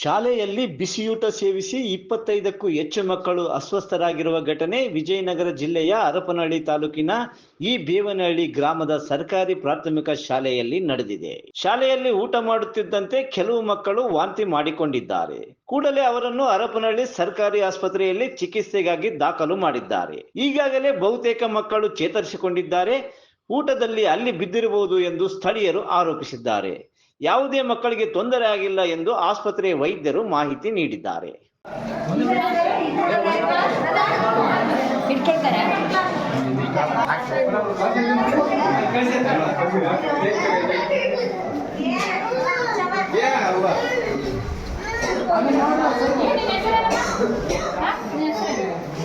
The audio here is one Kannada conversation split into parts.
ಶಾಲೆಯಲ್ಲಿ ಬಿಸಿಯೂಟ ಸೇವಿಸಿ ಇಪ್ಪತ್ತೈದಕ್ಕೂ ಹೆಚ್ಚು ಮಕ್ಕಳು ಅಸ್ವಸ್ಥರಾಗಿರುವ ಘಟನೆ ವಿಜಯನಗರ ಜಿಲ್ಲೆಯ ಹರಪನಹಳ್ಳಿ ತಾಲೂಕಿನ ಈ ಬೇವನಹಳ್ಳಿ ಗ್ರಾಮದ ಸರ್ಕಾರಿ ಪ್ರಾಥಮಿಕ ಶಾಲೆಯಲ್ಲಿ ನಡೆದಿದೆ. ಶಾಲೆಯಲ್ಲಿ ಊಟ ಮಾಡುತ್ತಿದ್ದಂತೆ ಕೆಲವು ಮಕ್ಕಳು ವಾಂತಿ ಮಾಡಿಕೊಂಡಿದ್ದಾರೆ. ಕೂಡಲೇ ಅವರನ್ನು ಹರಪನಹಳ್ಳಿ ಸರ್ಕಾರಿ ಆಸ್ಪತ್ರೆಯಲ್ಲಿ ಚಿಕಿತ್ಸೆಗಾಗಿ ದಾಖಲು ಮಾಡಿದ್ದಾರೆ. ಈಗಾಗಲೇ ಬಹುತೇಕ ಮಕ್ಕಳು ಚೇತರಿಸಿಕೊಂಡಿದ್ದಾರೆ. ಊಟದಲ್ಲಿ ಅಲ್ಲಿ ಬಿದ್ದಿರಬಹುದು ಎಂದು ಸ್ಥಳೀಯರು ಆರೋಪಿಸಿದ್ದಾರೆ. ಯಾವುದೇ ಮಕ್ಕಳಿಗೆ ತೊಂದರೆ ಆಗಿಲ್ಲ ಎಂದು ಆಸ್ಪತ್ರೆಯ ವೈದ್ಯರು ಮಾಹಿತಿ ನೀಡಿದ್ದಾರೆ.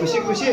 ಖುಷಿ ಖುಷಿ.